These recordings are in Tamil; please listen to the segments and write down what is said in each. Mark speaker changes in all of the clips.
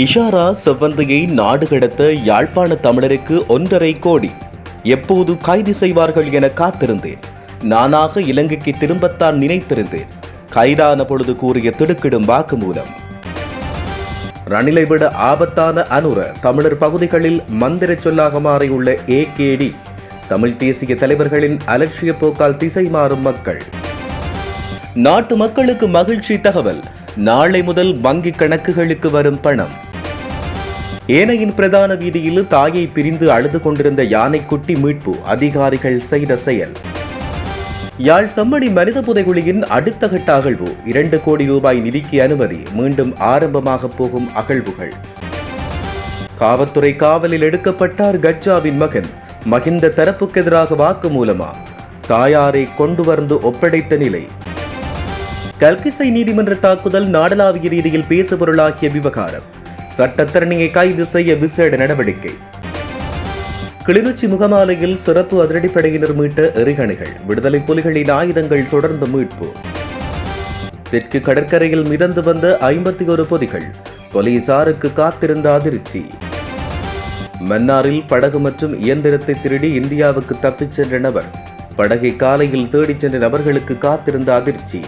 Speaker 1: இஷாரா செவ்வந்தியை நாடு கடத்த யாழ்ப்பாண தமிழருக்கு ஒன்றரை கோடி. எப்போது கைது செய்வார்கள் என காத்திருந்தேன். நானாக இலங்கைக்கு திரும்பத்தான் நினைத்திருந்தேன். கைதான பொழுது கூறிய திடுக்கிடும் வாக்குமூலம். ரணிலை விட ஆபத்தான அனுர தமிழர் பகுதிகளில் மந்திர சொல்லாக மாறியுள்ள ஏகேடி தமிழ் தேசிய தலைவர்களின் அலட்சிய போக்கால் திசை மாறும் மக்கள். நாட்டு மக்களுக்கு மகிழ்ச்சி தகவல். நாளை முதல் வங்கி கணக்குகளுக்கு வரும் பணம். ஏனையின் பிரதான வீதியில் தாயை பிரிந்து அழுது கொண்டிருந்த யானைக்குட்டி மீட்பு அதிகாரிகள் செய்த செயல். யாழ் செம்மணி மனித புதைகுழியின் அடுத்த கட்ட அகழ்வு. இரண்டு கோடி ரூபாய் நிதிக்கு அனுமதி. மீண்டும் ஆரம்பமாக போகும் அகழ்வுகள். காவல்துறை காவலில் எடுக்கப்பட்டார் கஜ்ஜாவின் மகன். மகிந்த தரப்புக்கு எதிராக வாக்குமூலமா? தாயாரை கொண்டு வந்து ஒப்படைத்த நிலை. கல்கிசை நீதிமன்ற தாக்குதல் நாடளாவிய ரீதியில் பேசுபொருளாகிய விவகாரம். சட்டத்தரணியை கைது செய்ய விசேட நடவடிக்கை. கிளிநொச்சி முகமாலையில் சிறப்பு அதிரடிப்படையினர் மீட்ட எரிகணைகள் விடுதலை புலிகளின் ஆயுதங்கள் தொடர்ந்து மீட்பு. தெற்கு கடற்கரையில் மிதந்து வந்த ஐம்பத்தி ஒரு பொதிகள் போலீசாருக்கு காத்திருந்த அதிர்ச்சி. மன்னாரில் படகு மற்றும் இயந்திரத்தை திருடி இந்தியாவுக்கு தப்பிச் சென்ற நபர் படகை காலையில் தேடிச் சென்ற நபர்களுக்கு காத்திருந்த அதிர்ச்சி.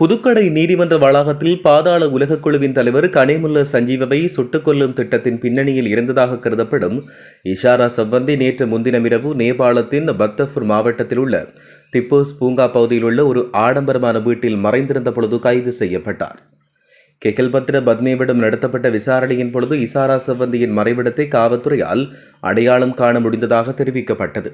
Speaker 1: புதுக்கடை நீதிமன்ற வளாகத்தில் பாதாள உலகக்குழுவின் தலைவர் கனிமுல்ல சஞ்சீவவை சுட்டுக் கொல்லும் திட்டத்தின் பின்னணியில் இருந்ததாக கருதப்படும். இஷாரா சம்பந்தி நேற்று முன்தினமிரவு நேபாளத்தின் பத்தபூர் மாவட்டத்தில் உள்ள திப்போஸ் பூங்கா பகுதியில் உள்ள ஒரு ஆடம்பரமான வீட்டில் மறைந்திருந்த பொழுது கைது செய்யப்பட்டார். கெகல்பத்ர பத்மேவிடம் நடத்தப்பட்ட விசாரணையின் பொழுது இசாரா செவ்வந்தியின் மறைவிடத்தை காவல்துறையால் அடையாளம் காண முடிந்ததாக தெரிவிக்கப்பட்டது.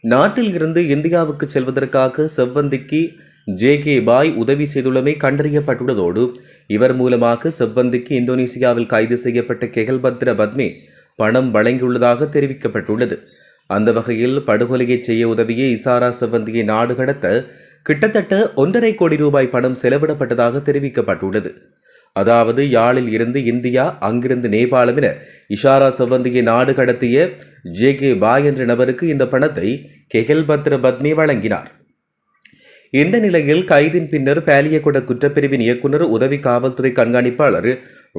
Speaker 1: நாட்டில் இருந்து இந்தியாவுக்கு செல்வதற்காக செவ்வந்திக்கு ஜே கே பாய் உதவி செய்துள்ளமை கண்டறியப்பட்டுள்ளதோடு இவர் மூலமாக செவ்வந்திக்கு இந்தோனேசியாவில் கைது செய்யப்பட்ட கெகல்பத்ர பத்மே பணம் வழங்கியுள்ளதாக தெரிவிக்கப்பட்டுள்ளது. அந்த வகையில் படுகொலையை செய்ய உதவிய இசாரா செவ்வந்தியை நாடு கடத்த கிட்டத்தட்ட ஒன்றரை கோடி ரூபாய் பணம் செலவிடப்பட்டதாக தெரிவிக்கப்பட்டுள்ளது. அதாவது யாழில் இருந்து இந்தியா அங்கிருந்து நேபாளம் என இஷாரா செவ்வந்தியை நாடு கடத்திய ஜே கே பாய் என்ற நபருக்கு இந்த பணத்தை கெகல்பத்ர பத்மி வழங்கினார். இந்த நிலையில் கைதின் பின்னர் பாலியகுட குற்றப்பிரிவின் இயக்குனர் உதவி காவல்துறை கண்காணிப்பாளர்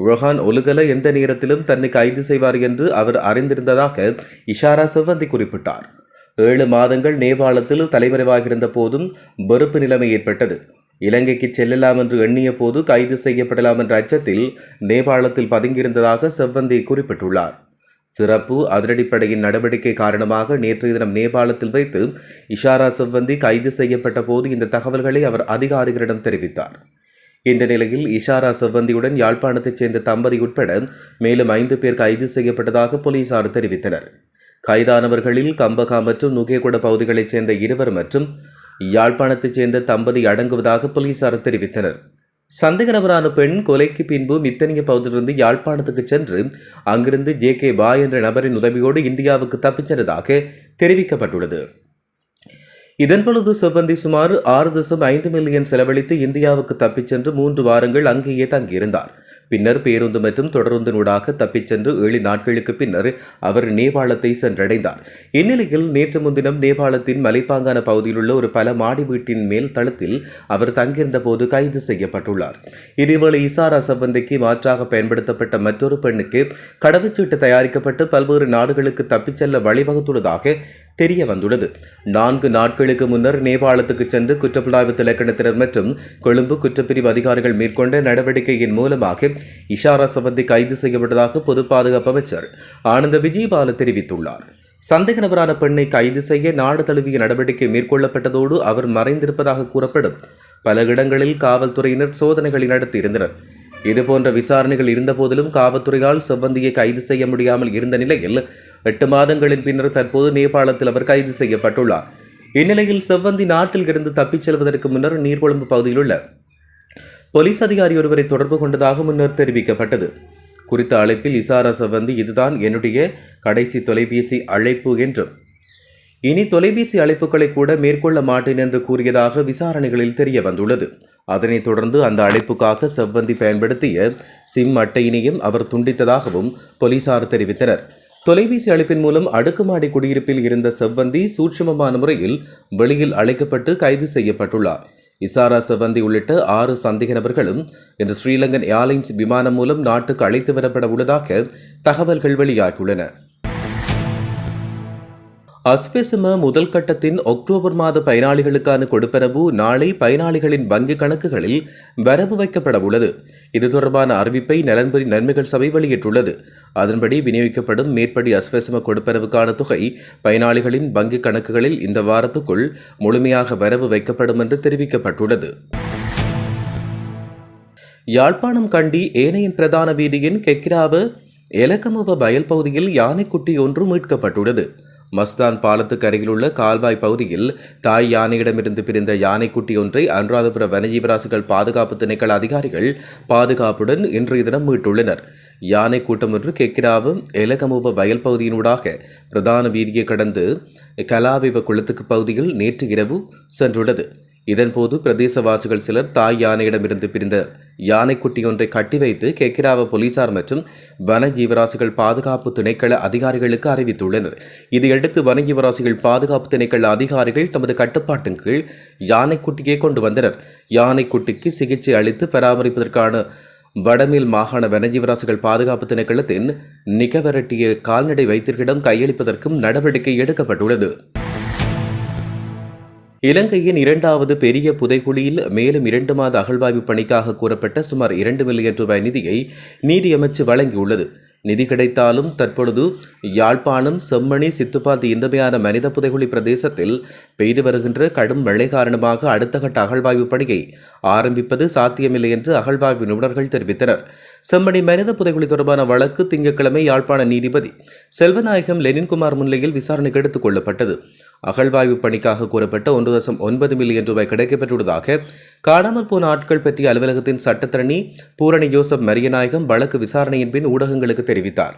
Speaker 1: ரொஹான் ஒலுகல எந்த நேரத்திலும் தன்னை கைது செய்வார் என்று அவர் அறிந்திருந்ததாக இஷாரா செவ்வந்தி குறிப்பிட்டார். ஏழு மாதங்கள் நேபாளத்தில் தலைமறைவாகியிருந்த போதும் வெறுப்பு நிலைமை ஏற்பட்டது. இலங்கைக்கு செல்லலாம் என்று எண்ணிய போது கைது செய்யப்படலாம் என்ற அச்சத்தில் நேபாளத்தில் பதுங்கியிருந்ததாக செவ்வந்தி குறிப்பிட்டுள்ளார். சிறப்பு அதிரடிப்படையின் நடவடிக்கை காரணமாக நேற்றைய தினம் நேபாளத்தில் வைத்து இஷாரா செவ்வந்தி கைது செய்யப்பட்ட போது இந்த தகவல்களை அவர் அதிகாரிகளிடம் தெரிவித்தார். இந்த நிலையில் இஷாரா செவ்வந்தியுடன் யாழ்ப்பாணத்தைச் சேர்ந்த தம்பதி உட்பட மேலும் ஐந்து பேர் கைது செய்யப்பட்டதாக போலீசார் தெரிவித்தனர். கைதானவர்களில் கம்பகா மற்றும் நுகேகுட பகுதிகளைச் சேர்ந்த இருவர் மற்றும் யாழ்ப்பாணத்தைச் சேர்ந்த தம்பதி அடங்குவதாக போலீசார் தெரிவித்தனர். சந்தேக நபரான பெண் கொலைக்கு பின்பு மித்தனிய பகுதியிலிருந்து யாழ்ப்பாணத்துக்கு சென்று அங்கிருந்து ஜே கே பாய் என்ற நபரின் உதவியோடு இந்தியாவுக்கு தப்பிச் சென்றதாக தெரிவிக்கப்பட்டுள்ளது. இதன்பொழுது செவ்வந்தி சுமார் ஆறு தசம் ஐந்து மில்லியன் செலவழித்து இந்தியாவுக்கு தப்பிச் சென்று மூன்று வாரங்கள் அங்கேயே தங்கியிருந்தார். பின்னர் பேருந்து மற்றும் தொடருந்தினூடாக தப்பிச் சென்று ஏழு நாட்களுக்கு பின்னர் அவர் நேபாளத்தை சென்றடைந்தார். இந்நிலையில் நேற்று முன்தினம் நேபாளத்தின் மலைப்பாங்கான பகுதியில் உள்ள ஒரு பல மாடி வீட்டின் மேல் தளத்தில் அவர் தங்கியிருந்த போது கைது செய்யப்பட்டுள்ளார். இதேவேளை இசாரா சம்பந்திக்கு மாற்றாக பயன்படுத்தப்பட்ட மற்றொரு பெண்ணுக்கு கடவுச்சீட்டு தயாரிக்கப்பட்டு பல்வேறு நாடுகளுக்கு தப்பிச் செல்ல வழிவகுத்துள்ளதாக தெரிய வந்துள்ளது. நான்கு நாட்களுக்கு முன்னர் நேபாளத்துக்கு சென்று குற்றப்புலனாய்வு திலக்கணத்தினர் மற்றும் கொழும்பு குற்றப்பிரிவு அதிகாரிகள் மேற்கொண்ட நடவடிக்கையின் மூலமாக இஷாரா சபந்தி கைது செய்யப்பட்டதாக பொது பாதுகாப்பு அமைச்சர் ஆனந்த விஜயபால தெரிவித்துள்ளார். சந்தேக நபரான பெண்ணை கைது செய்ய நாடு தழுவிய நடவடிக்கை மேற்கொள்ளப்பட்டதோடு அவர் மறைந்திருப்பதாக கூறப்படும். பல இடங்களில் காவல்துறையினர் சோதனைகளை நடத்தியிருந்தனர். இதுபோன்ற விசாரணைகள் இருந்தபோதிலும் காவல்துறையால் செவ்வந்தியை கைது செய்ய முடியாமல் இருந்த நிலையில் எட்டு மாதங்களின் பின்னர் தற்போது நேபாளத்தில் அவர் கைது செய்யப்பட்டுள்ளார். இந்நிலையில் செவ்வந்தி நாட்டில் இருந்து தப்பிச் செல்வதற்கு முன்னர் நீர்கொழும்பு பகுதியில் உள்ள போலீஸ் அதிகாரி ஒருவரை தொடர்பு கொண்டதாக முன்னர் தெரிவிக்கப்பட்டது. குறித்த அழைப்பில் இசாரா செவ்வந்தி இதுதான் என்னுடைய கடைசி தொலைபேசி அழைப்பு என்றும் இனி தொலைபேசி அழைப்புகளை கூட மேற்கொள்ள மாட்டேன் என்று கூறியதாக விசாரணைகளில் தெரிய வந்துள்ளது. அதனைத் தொடர்ந்து அந்த அழைப்புக்காக செவ்வந்தி பயன்படுத்திய சிம் அட்டையினையும் அவர் துண்டித்ததாகவும் போலீசார் தெரிவித்தனர். தொலைபேசி அழைப்பின் மூலம் அடுக்குமாடி குடியிருப்பில் இருந்த செவ்வந்தி சூட்சமமான முறையில் வெளியில் அழைக்கப்பட்டு கைது செய்யப்பட்டுள்ளார். இசாரா செவந்தி உள்ளிட்ட ஆறு சந்தேக நபர்களும் இன்று ஸ்ரீலங்கன் ஏர்லைன்ஸ் விமானம் மூலம் நாட்டுக்கு அழைத்து வரப்பட உள்ளதாக தகவல்கள் வெளியாகியுள்ளன. அஸ்பெசும முதல் கட்டத்தின் அக்டோபர் மாத பயனாளிகளுக்கான கொடுப்பனவு நாளை பயனாளிகளின் வங்கிக் கணக்குகளில் வரவு வைக்கப்பட உள்ளது. இது தொடர்பான அறிவிப்பை நலன்புரி நன்மைகள் சபை வெளியிட்டுள்ளது. அதன்படி விநியோகிக்கப்படும் மேற்படி அஸ்வசம கொடுப்பனவுக்கான தொகை பயனாளிகளின் வங்கிக் கணக்குகளில் இந்த வாரத்துக்குள் முழுமையாக வரவு வைக்கப்படும் என்று தெரிவிக்கப்பட்டுள்ளது. யாழ்ப்பாணம் கண்டி ஏனையின் பிரதான வீதியின் கெக்கிராவு எலக்கமுவ வயல் பகுதியில் யானைக்குட்டி ஒன்று மீட்கப்பட்டுள்ளது. மஸ்தான் பாலத்துக்கு அருகிலுள்ள கால்வாய் பகுதியில் தாய் யானையிடமிருந்து பிரிந்த யானைக்குட்டி ஒன்றை அனுராதபுர வனஜீவராசிகள் பாதுகாப்பு திணைக்கள அதிகாரிகள் பாதுகாப்புடன் இன்றைய தினம் மீட்டுள்ளனர். யானை கூட்டம் ஒன்று கெக்கிராவும் எலகமுவ வயல் பகுதியினூடாக பிரதான வீதியை கடந்து கலாவிவ குளத்துக்கு பகுதியில் நேற்று இரவு சென்றுள்ளது. இதன்போது பிரதேசவாசிகள் சிலர் தாய் யானையிடமிருந்து பிரிந்த யானைக்குட்டி ஒன்றை கட்டி வைத்து கெக்கிராவ போலீசார் மற்றும் வன ஜீவராசிகள் பாதுகாப்பு திணைக்கள அதிகாரிகளுக்கு அறிவித்துள்ளனர். இதையடுத்து வன ஜீவராசிகள் பாதுகாப்பு திணைக்கள அதிகாரிகள் தமது கட்டுப்பாட்டின் கீழ் யானைக்குட்டியை கொண்டு வந்தனர். யானைக்குட்டிக்கு சிகிச்சை அளித்து பராமரிப்பதற்கான வடமேல் மாகாண வனஜீவராசிகள் பாதுகாப்பு திணைக்களத்தின் நிகவரட்டிய கால்நடை வைத்தியர்களிடம் கையளிப்பதற்கும் நடவடிக்கை எடுக்கப்பட்டுள்ளது. இலங்கையின் இரண்டாவது பெரிய புதைகுழியில் மேலும் இரண்டு மாத அகழ்வாய்வு பணிக்காக கூறப்பட்ட சுமார் இரண்டு மில்லியன் ரூபாய் நிதியை நீதியமைச்சு வழங்கியுள்ளது. நிதி கிடைத்தாலும் தற்பொழுது யாழ்ப்பாணம் செம்மணி சித்துப்பாத்தி இந்தமையான மனித புதைகுழி பிரதேசத்தில் பெய்து வருகின்ற கடும் மழை காரணமாக அடுத்த கட்ட அகழ்வாய்வு பணியை ஆரம்பிப்பது சாத்தியமில்லை என்று அகழ்வாய்வு நிபுணர்கள் தெரிவித்தனர். செம்மணி மனித புதைகுழி தொடர்பான வழக்கு திங்கட்கிழமை யாழ்ப்பாண நீதிபதி செல்வநாயகம் லெனின்குமார் முன்னிலையில் விசாரணைக்கு எடுத்துக் கொள்ளப்பட்டது. அகழ்வாய்வு பணிக்காக கூறப்பட்ட ஒன்று தசம் ஒன்பது மில்லியன் ரூபாய் கிடைக்கப்பட்டுள்ளதாக காணாமல் போன ஆட்கள் பற்றிய அலுவலகத்தின் சட்டத்தரணி பூரணி ஜோசப் மரியநாயகம் வழக்கு விசாரணையின் பின் ஊடகங்களுக்கு தெரிவித்தார்.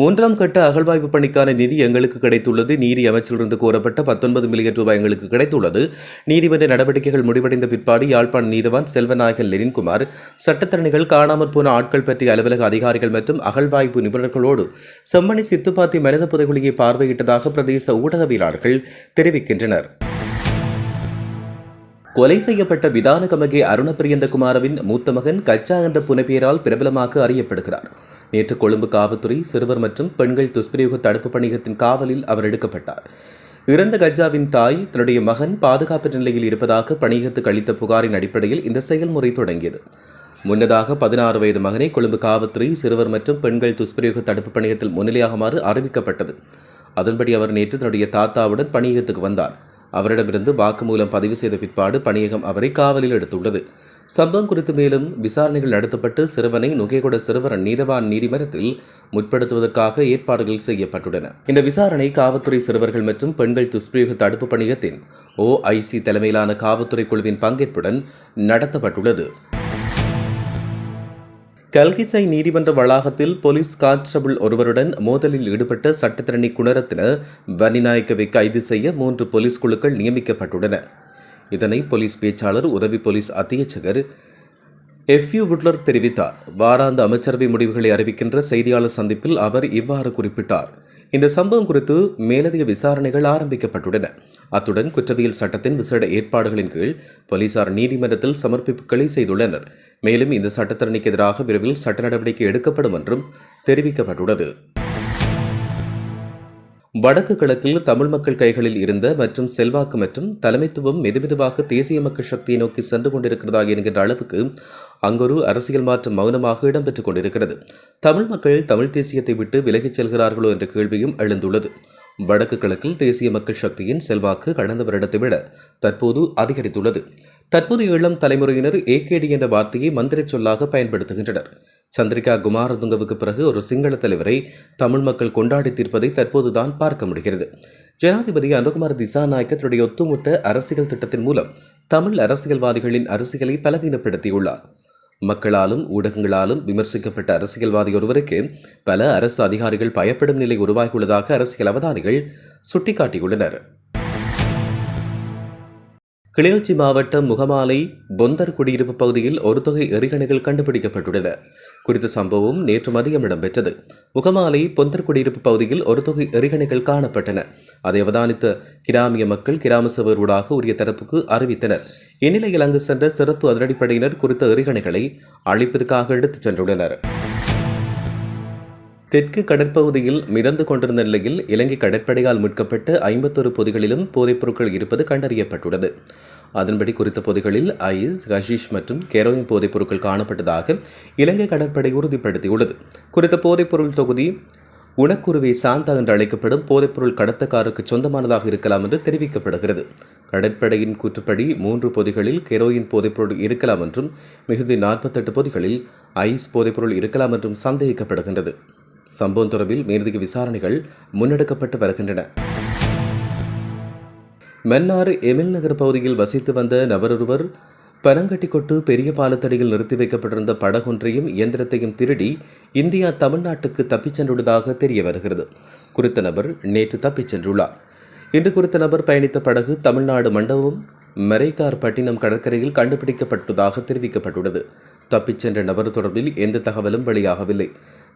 Speaker 1: மூன்றாம் கட்ட அகழ்வாய்வு பணிக்கான நிதி எங்களுக்கு கிடைத்துள்ளது. நீதி அமைச்சிலிருந்து கோரப்பட்ட பத்தொன்பது மில்லியன் ரூபாய் எங்களுக்கு கிடைத்துள்ளது. நீதிமன்ற நடவடிக்கைகள் முடிவடைந்த பிற்பாடு யாழ்ப்பாண நீதவான் செல்வநாயகன் லெனின்குமார் சட்டத்தரணிகள் காணாமற் போன ஆட்கள் பற்றிய அலுவலக அதிகாரிகள் மற்றும் அகழ்வாய்வு நிபுணர்களோடு செம்மணி சித்துப்பாத்தி மனித புதைகுழியை பார்வையிட்டதாக பிரதேச ஊடகவியலாளர்கள் தெரிவிக்கின்றனர். கொலை செய்யப்பட்ட விதான கமகே அருணபிரியந்தகுமாரவின் மூத்த மகன் கச்சா என்ற புனைப்பெயரால் பிரபலமாக அறியப்படுகிறார். நேற்று கொழும்பு காவல்துறை சிறுவர் மற்றும் பெண்கள் துஷ்பிரயோக தடுப்பு பணியகத்தின் காவலில் அவர் எடுக்கப்பட்டார். இறந்த கஜாவின் தாய் தன்னுடைய மகன் பாதுகாப்பு நிலையில் இருப்பதாக பணியகத்துக்கு அளித்த புகாரின் அடிப்படையில் இந்த செயல்முறை தொடங்கியது. முன்னதாக பதினாறு வயது மகனை கொழும்பு காவல்துறை சிறுவர் மற்றும் பெண்கள் துஷ்பிரயோக தடுப்பு பணியகத்தில் முன்னிலையாகுமாறு அறிவிக்கப்பட்டது. அதன்படி அவர் நேற்று தன்னுடைய தாத்தாவுடன் பணியகத்துக்கு வந்தார். அவரிடமிருந்து வாக்குமூலம் பதிவு செய்த பிற்பாடு பணியகம் அவரை காவலில் எடுத்துள்ளது. சம்பவம் குறித்து மேலும் விசாரணைகள் நடத்தப்பட்டு சிறுவனை நுகேகொட சிறுவர் நீதவான் நீதிமன்றத்தில் முற்படுத்துவதற்காக ஏற்பாடுகள் செய்யப்பட்டுள்ளன. இந்த விசாரணை காவல்துறை சிறுவர்கள் மற்றும் பெண்கள் துஷ்பிரயோக தடுப்பு பணியத்தின் ஓஐசி தலைமையிலான காவல்துறை குழுவின் பங்கேற்புடன் நடத்தப்பட்டுள்ளது. கல்கிச்சை நீதிமன்ற வளாகத்தில் போலீஸ் கான்ஸ்டபிள் ஒருவருடன் மோதலில் ஈடுபட்ட சட்டத்திரணி குணரத்தினர் வனிநாயக்கவை கைது செய்ய மூன்று போலீஸ் குழுக்கள் நியமிக்கப்பட்டுள்ளன. இதனை போலீஸ் பேச்சாளர் உதவி போலீஸ் அத்தியட்சகர் எஃப்யூ வுட்லர் தெரிவித்தார். வாராந்த அமைச்சரவை முடிவுகளை அறிவிக்கின்ற செய்தியாளர் சந்திப்பில் அவர் இவ்வாறு குறிப்பிட்டார். இந்த சம்பவம் குறித்து மேலதிக விசாரணைகள் ஆரம்பிக்கப்பட்டுள்ளன. அத்துடன் குற்றவியல் சட்டத்தின் விசேட ஏற்பாடுகளின் கீழ் போலீசார் நீதிமன்றத்தில் சமர்ப்பிப்புகளை செய்துள்ளனர். மேலும் இந்த சட்டத்தரணிக்கு எதிராக விரைவில் சட்ட நடவடிக்கை எடுக்கப்படும் என்றும் தெரிவிக்கப்பட்டுள்ளது. வடக்கு கிழக்கில் தமிழ் மக்கள் கைகளில் இருந்த மற்றும் செல்வாக்கு மற்றும் தலைமைத்துவம் மெதுமெதுவாக தேசிய மக்கள் சக்தியை நோக்கி சென்று கொண்டிருக்கிறதா என்கின்ற அளவுக்கு அங்கொரு அரசியல் மாற்றம் மௌனமாக இடம்பெற்றுக் கொண்டிருக்கிறது. தமிழ் மக்கள் தமிழ் தேசியத்தை விட்டு விலகிச் செல்கிறார்களோ என்ற கேள்வியும் எழுந்துள்ளது. வடக்கு கிழக்கில் தேசிய மக்கள் சக்தியின் செல்வாக்கு கடந்த வருடத்தை விட தற்போது அதிகரித்துள்ளது. தற்போது இளம் தலைமுறையினர் ஏகேடி என்ற வார்த்தையை மந்திரச் சொல்லாக பயன்படுத்துகின்றனர். சந்திரிகா குமாரதுங்கவுக்கு பிறகு ஒரு சிங்கள தலைவரை தமிழ் மக்கள் கொண்டாடி தீர்ப்பதை தற்போதுதான் பார்க்க முடிகிறது. ஜனாதிபதி அனுகுமார் திசாநாயக்க தன்னுடைய ஒட்டுமொத்த அரசியல் திட்டத்தின் மூலம் தமிழ் அரசியல்வாதிகளின் அரசியலை பலவீனப்படுத்தியுள்ளார். மக்களாலும் ஊடகங்களாலும் விமர்சிக்கப்பட்ட அரசியல்வாதி ஒருவருக்கு பல அரசு அதிகாரிகள் பயப்படும் நிலை உருவாகியுள்ளதாக அரசியல் அவதானிகள் சுட்டிக்காட்டியுள்ளனர். கிளிநொச்சி மாவட்டம் முகமாலை பொந்தர் குடியிருப்பு பகுதியில் ஒரு தொகை எரிகணைகள் கண்டுபிடிக்கப்பட்டுள்ளன. குறித்த சம்பவம் நேற்று மதியம் இடம்பெற்றது. முகமாலை பொந்தர் குடியிருப்பு பகுதியில் ஒரு தொகை எரிகணைகள் காணப்பட்டன. அதை அவதானித்த கிராமிய மக்கள் கிராம சபர் ஊடாக உரிய தரப்புக்கு அறிவித்தனர். இந்நிலையில் அங்கு சென்ற சிறப்பு அதிரடிப்படையினர் குறித்த எரிகணைகளை அழிப்பிற்காக எடுத்துச் சென்றுள்ளனர். தெற்கு கடற்பகுதியில் மிதந்து கொண்டிருந்த நிலையில் இலங்கை கடற்படையால் மீட்கப்பட்ட ஐம்பத்தொரு பொதிகளிலும் போதைப்பொருட்கள் இருப்பது கண்டறியப்பட்டுள்ளது. அதன்படி குறித்த பொதிகளில் ஐஸ் ஹஷீஷ் மற்றும் கெரோயின் போதைப்பொருட்கள் காணப்பட்டதாக இலங்கை கடற்படை உறுதிப்படுத்தியுள்ளது. குறித்த போதைப்பொருள் தொகுதி உணக்குருவி சாந்தா என்று அழைக்கப்படும் போதைப்பொருள் கடத்தக்காருக்கு சொந்தமானதாக இருக்கலாம் என்று தெரிவிக்கப்படுகிறது. கடற்படையின் கூற்றுப்படி மூன்று பொதிகளில் கெரோயின் போதைப்பொருள் இருக்கலாம் என்றும் மிகுதி நாற்பத்தெட்டு பொதிகளில் ஐஸ் போதைப்பொருள் இருக்கலாம் என்றும் சந்தேகிக்கப்படுகின்றது. சம்பவம் தொடர்பில் மேலதிக விசாரணைகள் முன்னெடுக்கப்பட்டு வருகின்றன. மன்னார் எமில் நகர் பகுதியில் வசித்து வந்த நபரொருவர் பனங்கட்டிக்கொட்டு பெரிய பாலத்தடியில் நிறுத்தி வைக்கப்பட்டிருந்த படகொன்றையும் இயந்திரத்தையும் திருடி இந்தியா தமிழ்நாட்டுக்கு தப்பிச் சென்றுள்ளதாக தெரிய வருகிறது. குறித்த நபர் நேற்று தப்பிச் சென்றுள்ளார். இன்று குறித்த நபர் பயணித்த படகு தமிழ்நாடு மண்டபம் மரைக்கார் பட்டினம் கடற்கரையில் கண்டுபிடிக்கப்பட்டதாக தெரிவிக்கப்பட்டுள்ளது. தப்பிச் சென்ற நபர் தொடர்பில் எந்த தகவலும் வெளியாகவில்லை.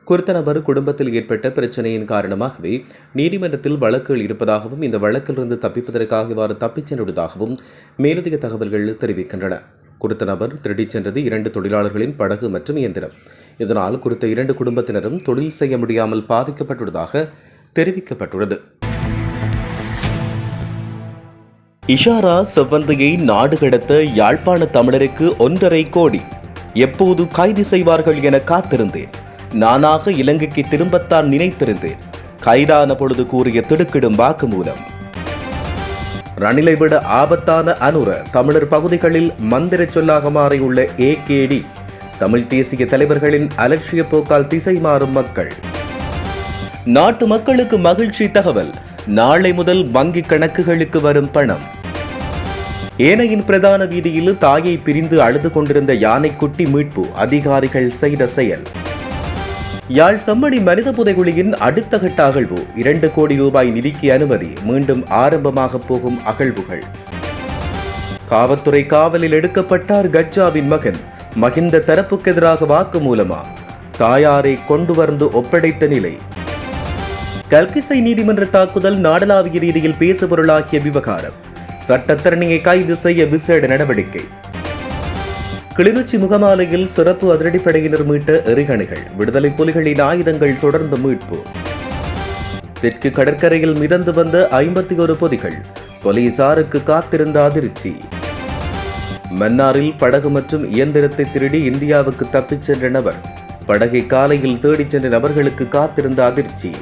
Speaker 1: குறித்த நபர் குடும்பத்தில் ஏற்பட்ட பிரச்சனையின் காரணமாகவே நீதிமன்றத்தில் வழக்குகள் இருப்பதாகவும் இந்த வழக்கிலிருந்து தப்பிப்பதற்காக இவ்வாறு தப்பிச் சென்றுள்ளதாகவும் மேலதிக தகவல்கள் தெரிவிக்கின்றன. குறித்த நபர் திருடிச் சென்றது இரண்டு தொழிலாளர்களின் படகு மற்றும் இயந்திரம். இதனால் குறித்த இரண்டு குடும்பத்தினரும் தொழில் செய்ய முடியாமல் பாதிக்கப்பட்டுள்ளதாக தெரிவிக்கப்பட்டுள்ளது. இஷாரா செவ்வந்தையை நாடு கடத்த யாழ்ப்பாண தமிழருக்கு ஒன்றரை கோடி. எப்போது கைது செய்வார்கள் என காத்திருந்தேன். நானாக இலங்கைக்கு திரும்பத்தான் நினைத்திருந்தேன் கைதான பொழுது கூறிய திடுக்கிடும் வாக்குமூலம். ரணிலை விட ஆபத்தான அனுர தமிழர் பகுதிகளில் மந்திர சொல்லாக மாறியுள்ள ஏகேடி தமிழ் தேசிய தலைவர்களின் அலட்சிய போக்கால் திசை மாறும் மக்கள். நாட்டு மக்களுக்கு மகிழ்ச்சி தகவல் நாளை முதல் வங்கி கணக்குகளுக்கு வரும் பணம். ஏனையின் பிரதான வீதியில் தாயை பிரிந்து அழுது கொண்டிருந்த யானைக்குட்டி மீட்பு அதிகாரிகள் செய்த செயல். யாழ் செம்மணி மனித புதைகுழியின் அடுத்த கட்ட அகழ்வு. இரண்டு கோடி ரூபாய் நிதிக்கு அனுமதி. மீண்டும் ஆரம்பமாக போகும் அகழ்வுகள். காவல்துறை காவலில் எடுக்கப்பட்டார் கஜ்ஜாவின் மகன். மகிந்த தரப்புக்கு எதிராக வாக்குமூலமா தாயாரை கொண்டு வந்து ஒப்படைத்த நிலை. கல்கிசை நீதிமன்ற தாக்குதல் நாடளாவிய ரீதியில் பேசுபொருளாக்கிய விவகாரம். சட்டத்தரணியை கைது செய்ய விசேட நடவடிக்கை. கிளிநொச்சி முகமாலையில் சிறப்பு அதிரடிப்படையினர் மீட்ட எரிகணைகள் விடுதலை புலிகளின் ஆயுதங்கள் தொடர்ந்து மீட்பு. தெற்கு கடற்கரையில் மிதந்து வந்த ஐம்பத்தி ஒரு பொதிகள் போலீசாருக்கு காத்திருந்த அதிர்ச்சி. மன்னாரில் படகு மற்றும் இயந்திரத்தை திருடி இந்தியாவுக்கு தப்பிச் சென்ற நபர் படகை காலையில் தேடிச் சென்ற நபர்களுக்கு காத்திருந்த அதிர்ச்சி.